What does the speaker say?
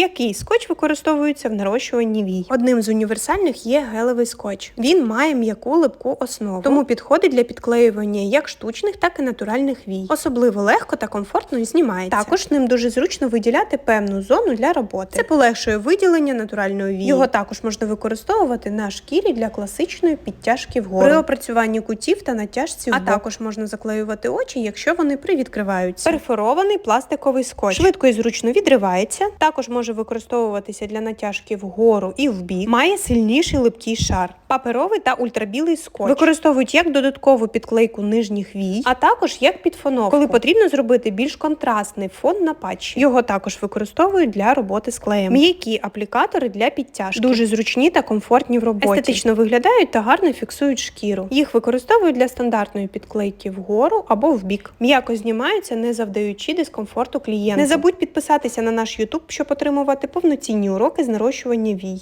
Який скотч використовується в нарощуванні вій? Одним з універсальних є гелевий скотч. Він має м'яку липку основу, тому підходить для підклеювання як штучних, так і натуральних вій. Особливо легко та комфортно знімається. Також ним дуже зручно виділяти певну зону для роботи. Це полегшує виділення натуральної вії. Його також можна використовувати на шкірі для класичної підтяжки вгору. При опрацюванні кутів та натяжці а також можна заклеювати очі, якщо вони привідкриваються. Перфорований пластиковий скотч швидко і зручно відривається. Також може використовуватися для натяжки вгору і вбік. Має сильніший липкий шар. Паперовий та ультрабілий скотч використовують як додаткову підклейку нижніх вій, а також як підфоновку, коли потрібно зробити більш контрастний фон на патчі. Його також використовують для роботи з клеєм. М'які аплікатори для підтяжки. Дуже зручні та комфортні в роботі. Естетично виглядають та гарно фіксують шкіру. Їх використовують для стандартної підклейки вгору або вбік. М'яко знімаються, не завдаючи дискомфорту клієнту. Не забудь підписатися на наш YouTube, щоб отримувати повноцінні уроки з нарощування вій.